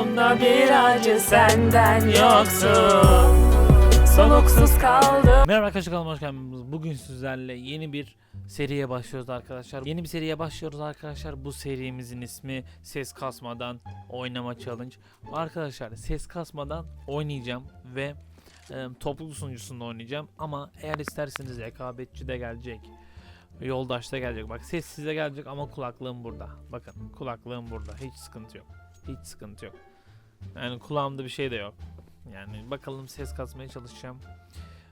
Bunda bir acı senden yoksun Soluksuz kaldım Merhaba arkadaşlar kanalıma hoş geldiniz. Bugün sizlerle yeni bir seriye başlıyoruz arkadaşlar. Yeni bir seriye başlıyoruz arkadaşlar. Bu serimizin ismi Ses Kasmadan Oynama Challenge. Arkadaşlar ses kasmadan oynayacağım ve e, topluluk sunucusunda oynayacağım. Ama eğer isterseniz rekabetçi de gelecek. Yoldaş da gelecek. Bak ses size gelecek ama kulaklığım burada. Bakın kulaklığım burada. Hiç sıkıntı yok. Hiç sıkıntı yok. Yani kulağımda bir şey de yok. Yani bakalım ses kasmaya çalışacağım.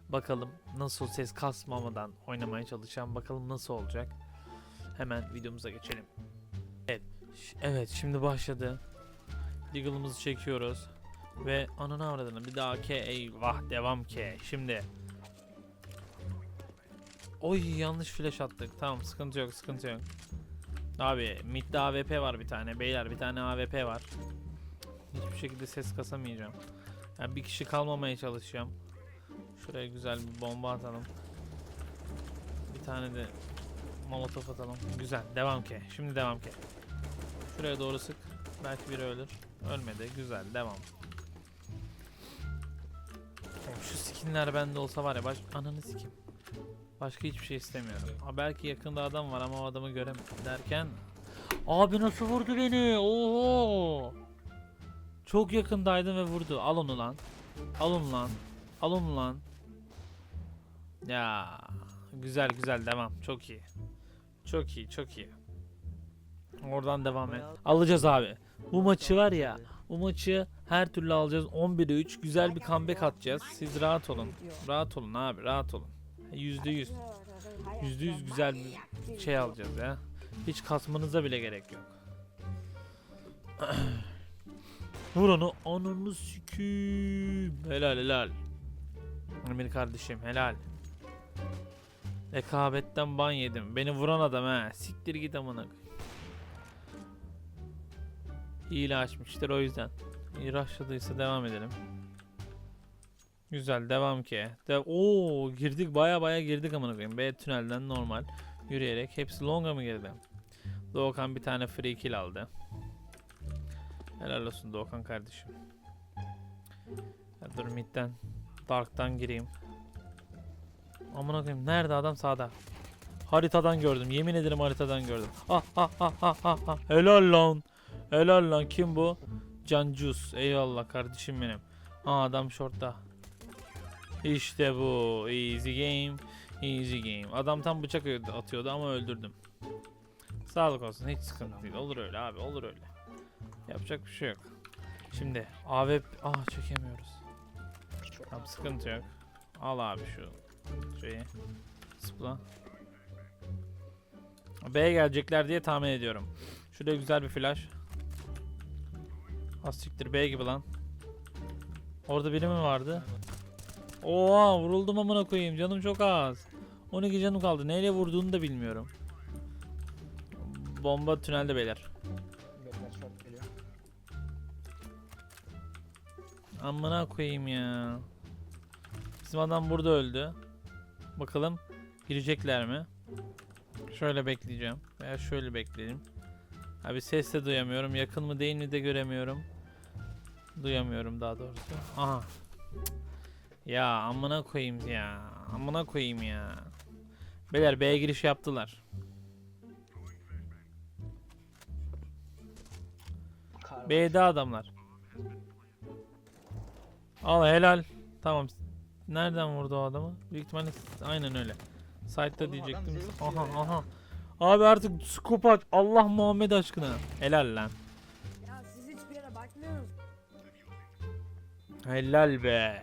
Bakalım nasıl ses kasmamadan oynamaya çalışacağım. Bakalım nasıl olacak. Hemen videomuza geçelim. Evet, evet şimdi başladı. Deagle'ımızı çekiyoruz. Ve ananı avradını bir daha ke eyvah devam ke. Şimdi. Oy yanlış flash attık. Tamam sıkıntı yok sıkıntı yok. Abi midde AWP var bir tane. Beyler bir tane AWP var. Hiçbir şekilde ses kasamayacağım. Yani bir kişi kalmamaya çalışacağım. Şuraya güzel bir bomba atalım. Bir tane de molotof atalım. Güzel. Devam ki. Şimdi devam ki. Şuraya doğru sık. Belki biri ölür. Ölmedi. Güzel. Devam. Şu skinler bende olsa var ya baş... Ananı sikim. Başka hiçbir şey istemiyorum. Ha belki yakında adam var ama o adamı görem derken Abi nasıl vurdu beni? Oho! Çok yakındaydım ve vurdu. Al onu lan. Al onu lan. Al onu lan. Ya güzel güzel devam. Çok iyi. Çok iyi, çok iyi. Oradan devam et. Alacağız abi. Bu maçı var ya. Bu maçı her türlü alacağız. 11'e 3 güzel bir comeback atacağız. Siz rahat olun. Rahat olun abi, rahat olun. %100. %100 güzel bir şey alacağız ya. Hiç kasmanıza bile gerek yok. Vur onu. Ananı sikiyim. Helal helal. Emir kardeşim helal. Rekabetten ban yedim. Beni vuran adam ha. Siktir git amına. Hile açmıştır o yüzden. İyi devam edelim. Güzel devam ki. De Oo girdik baya baya girdik amına koyayım. B tünelden normal yürüyerek hepsi longa mı girdi? Doğukan bir tane free kill aldı. Helal olsun Doğukan kardeşim. Ya dur midden Dark'tan gireyim. Amına koyayım nerede adam sağda. Haritadan gördüm. Yemin ederim haritadan gördüm. Ah ah ah ah ah ah. Helal lan. Helal lan kim bu? Cancus. Eyvallah kardeşim benim. Aa adam shortta. İşte bu. Easy game. Easy game. Adam tam bıçak atıyordu ama öldürdüm. Sağlık olsun. Hiç sıkıntı değil. Olur öyle abi. Olur öyle. Yapacak bir şey yok. Şimdi AWP... Ah çekemiyoruz. Tamam sıkıntı yok. Al abi şu şeyi. Spla. B'ye gelecekler diye tahmin ediyorum. Şurada güzel bir flash. Az siktir B gibi lan. Orada biri mi vardı? Oha vuruldum amına koyayım. Canım çok az. 12 canım kaldı. Neyle vurduğunu da bilmiyorum. Bomba tünelde beyler. Amına koyayım ya. Bizim adam burada öldü. Bakalım girecekler mi? Şöyle bekleyeceğim. Veya şöyle bekleyelim. Abi ses de duyamıyorum. Yakın mı değil mi de göremiyorum. Duyamıyorum daha doğrusu. Aha. Ya amına koyayım ya. Amına koyayım ya. Beyler B'ye giriş yaptılar. B'de adamlar. Al helal. Tamam. Nereden vurdu o adamı? Büyük ihtimalle aynen öyle. Site'da diyecektim. Aha aha. Abi artık scope aç. Allah Muhammed aşkına. Helal lan. Ya siz hiçbir yere bakmıyorsunuz. Helal be.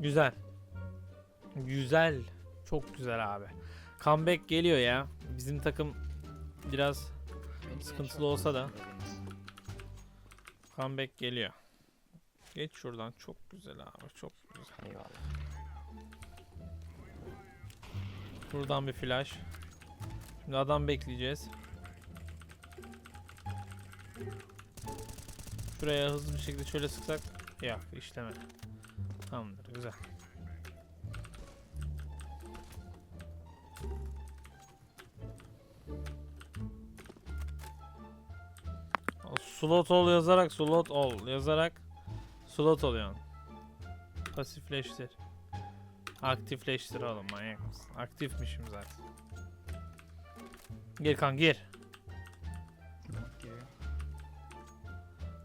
Güzel. Güzel. Çok güzel abi. Comeback geliyor ya. Bizim takım biraz sıkıntılı olsa da. comeback geliyor. Geç şuradan. Çok güzel abi. Çok güzel. Eyvallah. Buradan bir flash. Şimdi adam bekleyeceğiz. Şuraya hızlı bir şekilde şöyle sıksak. Yok işlemedi. Tamamdır güzel. Slot ol yazarak slot ol yazarak slot oluyor. Pasifleştir. Aktifleştir oğlum manyak mısın? Aktifmişim zaten. Gir kan gir.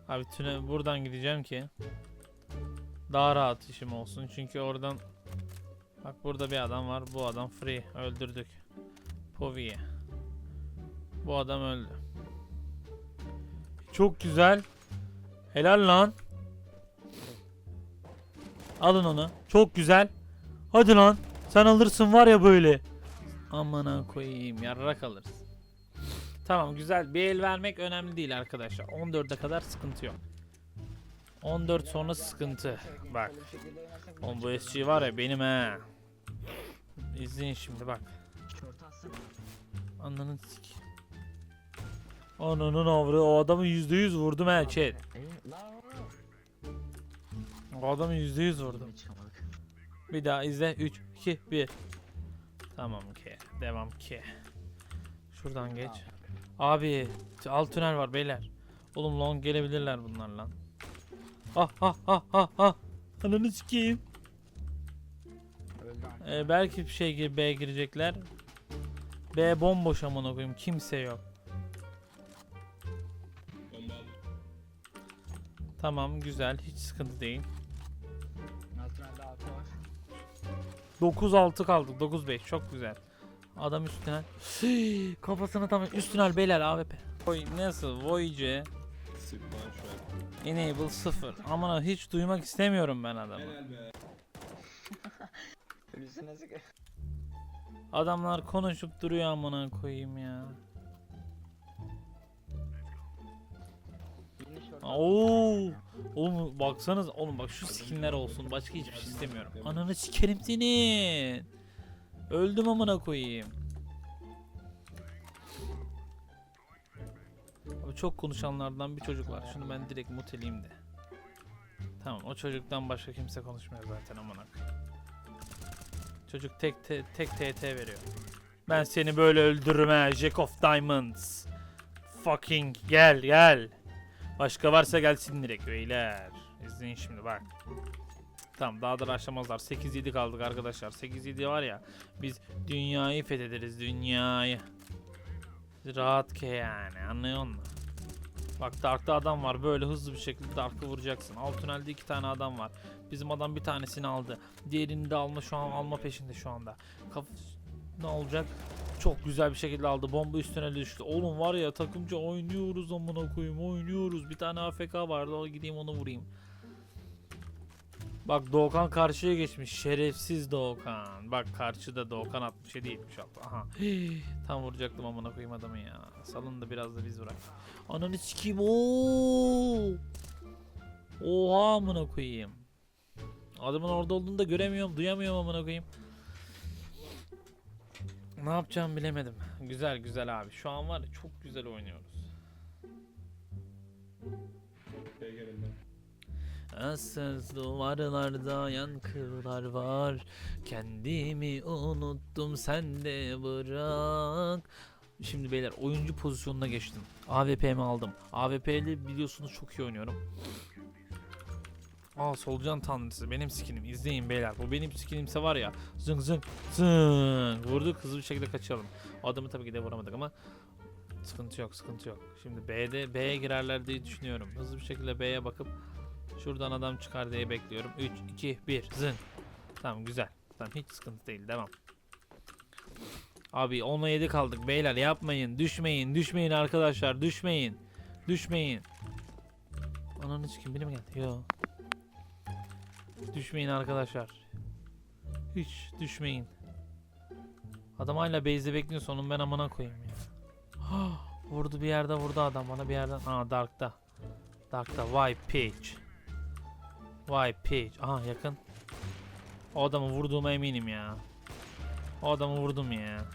Abi tüne buradan gideceğim ki daha rahat işim olsun. Çünkü oradan bak burada bir adam var. Bu adam free. Öldürdük. Povi'yi. Bu adam öldü. Çok güzel. Helal lan. Alın onu. Çok güzel. Hadi lan. Sen alırsın var ya böyle. Amına koyayım. Yarrak alırsın. Tamam güzel. Bir el vermek önemli değil arkadaşlar. 14'e kadar sıkıntı yok. 14 sonra sıkıntı. Bak. Oğlum bu SG var ya benim he. İzleyin şimdi bak. Ananı sik. Ananın avradı. O adamı %100 vurdum he chat. O adamı %100 vurdum. Bir daha izle. 3, 2, 1. Tamam ki. Devam ki. Şuradan geç. Abi alt tünel var beyler. Oğlum long gelebilirler bunlar lan. Ah ah ah ah ah. Ananı sikeyim. Ee, belki bir şey gibi B girecekler. B bomboş amına koyayım. Kimse yok. Tamam güzel. Hiç sıkıntı değil. Altınelde altı var. 9-6 kaldık. 9-5 çok güzel. Adam üst tünel. Kafasına tam üst tünel beyler AWP. Voy nasıl? Voyce an. Enable 0. Amına hiç duymak istemiyorum ben adamı. Helal be. Ölüsü nasıl ki? Adamlar konuşup duruyor amına koyayım ya. Oo. Oğlum baksanız oğlum bak şu skinler olsun başka hiçbir şey istemiyorum. Ananı sikerim senin. Öldüm amına koyayım. Çok konuşanlardan bir çocuk var. Şunu ben direkt muteleyeyim de. Tamam o çocuktan başka kimse konuşmuyor zaten amına. Çocuk tek te- tek TT veriyor. Ben seni böyle öldürürüm ha Jack of Diamonds. Fucking gel gel. Başka varsa gelsin direkt beyler. İzleyin şimdi bak. Tamam daha da başlamazlar. 8-7 kaldık arkadaşlar. 8-7 var ya. Biz dünyayı fethederiz. Dünyayı. Rahat ke yani. Anlıyor musun? Bak Dark'ta adam var. Böyle hızlı bir şekilde Dark'ı vuracaksın. Alt tünelde iki tane adam var. Bizim adam bir tanesini aldı. Diğerini de alma şu an alma peşinde şu anda. Kaf ne olacak? Çok güzel bir şekilde aldı. Bomba üstüne düştü. Oğlum var ya takımca oynuyoruz amına koyayım. Oynuyoruz. Bir tane AFK vardı. O gideyim onu vurayım. Bak Doğukan karşıya geçmiş. Şerefsiz Doğukan. Bak karşıda Doğukan 67 76. Aha. Tam vuracaktım amına koyayım adamı ya. Salın da biraz da biz bırak. Ananı sikeyim. Oo. Oha amına koyayım. Adamın orada olduğunu da göremiyorum, duyamıyorum amına koyayım. Ne yapacağımı bilemedim. Güzel güzel abi. Şu an var ya çok güzel oynuyoruz. Issız duvarlarda yankılar var. Kendimi unuttum sen de bırak. Şimdi beyler oyuncu pozisyonuna geçtim. AWP'mi aldım. AWP'li biliyorsunuz çok iyi oynuyorum. Aa solucan tanrısı benim skinim. İzleyin beyler. Bu benim skinimse var ya zıng zıng zıng vurduk hızlı bir şekilde kaçalım adamı tabii ki de vuramadık ama sıkıntı yok sıkıntı yok. Şimdi B'de B'ye girerler diye düşünüyorum. Hızlı bir şekilde B'ye bakıp Şuradan adam çıkar diye bekliyorum. 3, 2, 1. Zın. Tamam güzel. Tamam hiç sıkıntı değil. Devam. Abi 10'a 7 kaldık. Beyler yapmayın. Düşmeyin. Düşmeyin arkadaşlar. Düşmeyin. Düşmeyin. Ananı kim biri mi geldi? Yo. Düşmeyin arkadaşlar. Hiç düşmeyin. Adam hala base'de bekliyor sonun ben amına koyayım ya. vurdu bir yerde vurdu adam bana bir yerden. Aa Dark'ta. Dark'ta. Vay pitch. Vay pitch. Aha yakın. O adamı vurduğuma eminim ya. O adamı vurdum ya.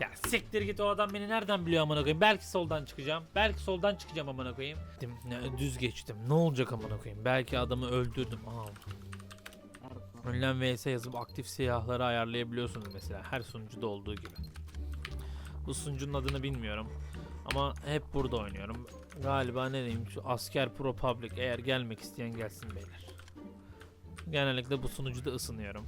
Ya siktir git o adam beni nereden biliyor amına koyayım? Belki soldan çıkacağım. Belki soldan çıkacağım amına koyayım. Ne, düz geçtim. Ne olacak amına koyayım? Belki adamı öldürdüm. Aa. Önlem vs yazıp aktif silahları ayarlayabiliyorsunuz mesela her sunucuda olduğu gibi. Bu sunucunun adını bilmiyorum. Ama hep burada oynuyorum. Galiba ne diyeyim şu Asker Pro Public eğer gelmek isteyen gelsin beyler. Genellikle bu sunucuda ısınıyorum.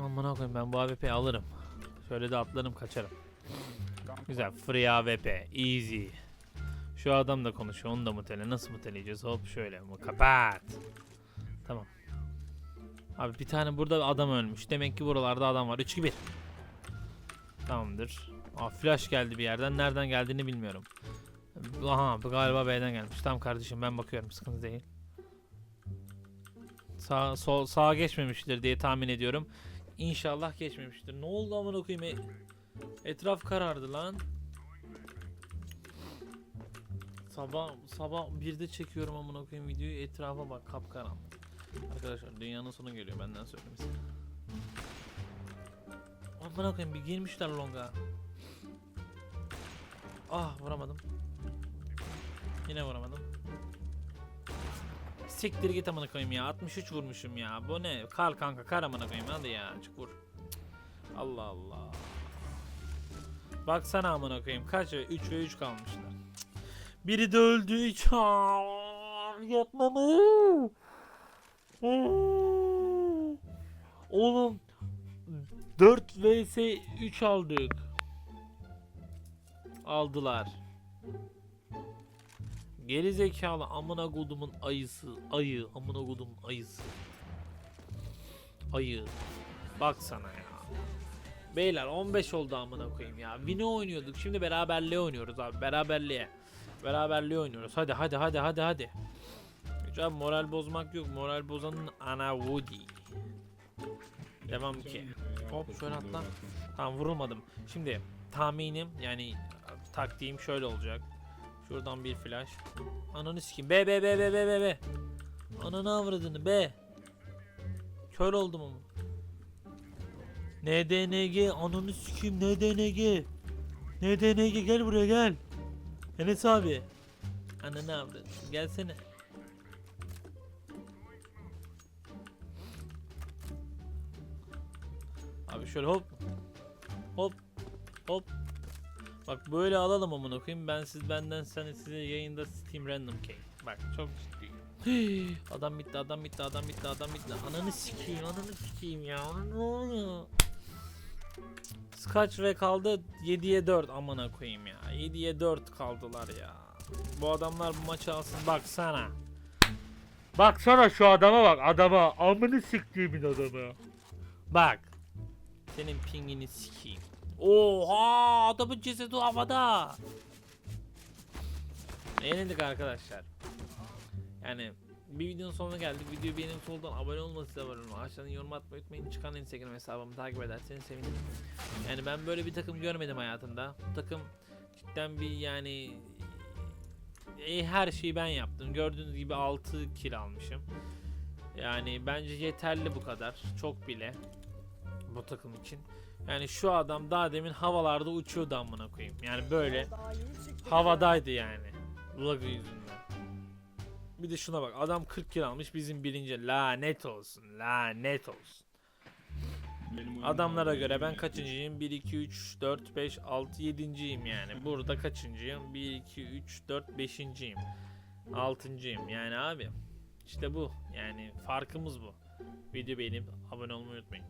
Aman koyayım ben bu AWP'yi alırım. Şöyle de atlarım kaçarım. Güzel free AWP easy. Şu adam da konuşuyor onu da mutele. Nasıl muteleyeceğiz? Hop şöyle mu kapat. Tamam. Abi bir tane burada adam ölmüş. Demek ki buralarda adam var. 3 2 1. Tamamdır. Aa, flash geldi bir yerden. Nereden geldiğini bilmiyorum. Aha bu galiba B'den gelmiş. Tamam kardeşim ben bakıyorum. Sıkıntı değil. Sağ, sol, sağa geçmemiştir diye tahmin ediyorum. İnşallah geçmemiştir. Ne oldu amına koyayım? E- etraf karardı lan. Sabah sabah birde çekiyorum amına koyayım videoyu. Etrafa bak kapkaranlık. Arkadaşlar dünyanın sonu geliyor benden söyleyeyim size. Amına koyayım bir girmişler longa. Ah vuramadım. Yine vuramadım. Siktir git amına koyayım ya. 63 vurmuşum ya. Bu ne? Kal kanka kar amına koyayım hadi ya. Çık vur. Allah Allah. Baksana amına koyayım. Kaç? 3 ve 3 kalmışlar. Biri de öldü. Hiç. Yapma mı? Oğlum 4 vs 3 aldık. Aldılar. Geri zekalı amına kodumun ayısı, ayı, amına kodumun ayısı. Ayı. Bak sana ya. Beyler 15 oldu amına koyayım ya. Vini oynuyorduk. Şimdi beraberliğe oynuyoruz abi. Beraberliğe. Beraberliğe oynuyoruz. Hadi hadi hadi hadi hadi. Hocam moral bozmak yok. Moral bozanın ana Woody. Devam ki. Hop, şöyle atla. Tamam vurulmadım. Şimdi tahminim yani taktiğim şöyle olacak. Şuradan bir flash. Ananı sikeyim. Be be be be be be be. Ananı avradını be. Kör oldum ama. NDNG ananı sikeyim NDNG. NDNG gel buraya gel. Enes abi. Ananı avradını gelsene. Şöyle hop. Hop. Hop. Bak böyle alalım amına koyayım. Ben siz benden sen size yayında Steam Random Key. Bak çok ciddiyim. adam bitti, adam bitti, adam bitti, adam bitti. Ananı sikeyim, ananı sikeyim ya. Ne oluyor? Kaç ve kaldı? 7'ye 4 amına koyayım ya. 7'ye 4 kaldılar ya. Bu adamlar bu maçı alsın baksana. Baksana şu adama bak adama. Amını siktiğimin adamı. Bak. Senin pingini sikeyim. Oha adamın cesedi havada. Yenildik arkadaşlar. Yani bir videonun sonuna geldik. Videoyu beğenip soldan abone olması abone olmayı, aşağıdan yorum atmayı unutmayın. Çıkan Instagram hesabımı takip ederseniz sevinirim. Yani ben böyle bir takım görmedim hayatımda. Bu takım cidden bir yani e, her şeyi ben yaptım. Gördüğünüz gibi 6 kill almışım. Yani bence yeterli bu kadar. Çok bile bu takım için. Yani şu adam daha demin havalarda uçuyordu amına koyayım. Yani böyle havadaydı yani. Lag yüzünden. Bir de şuna bak adam 40 kill almış bizim birinci lanet olsun lanet olsun. Adamlara göre ben kaçıncıyım? 1 2 3 4 5 6 7.yim yani. Burada kaçıncıyım? 1 2 3 4 5.yim. 6.yim yani abi. İşte bu. Yani farkımız bu. Video beğenip abone olmayı unutmayın.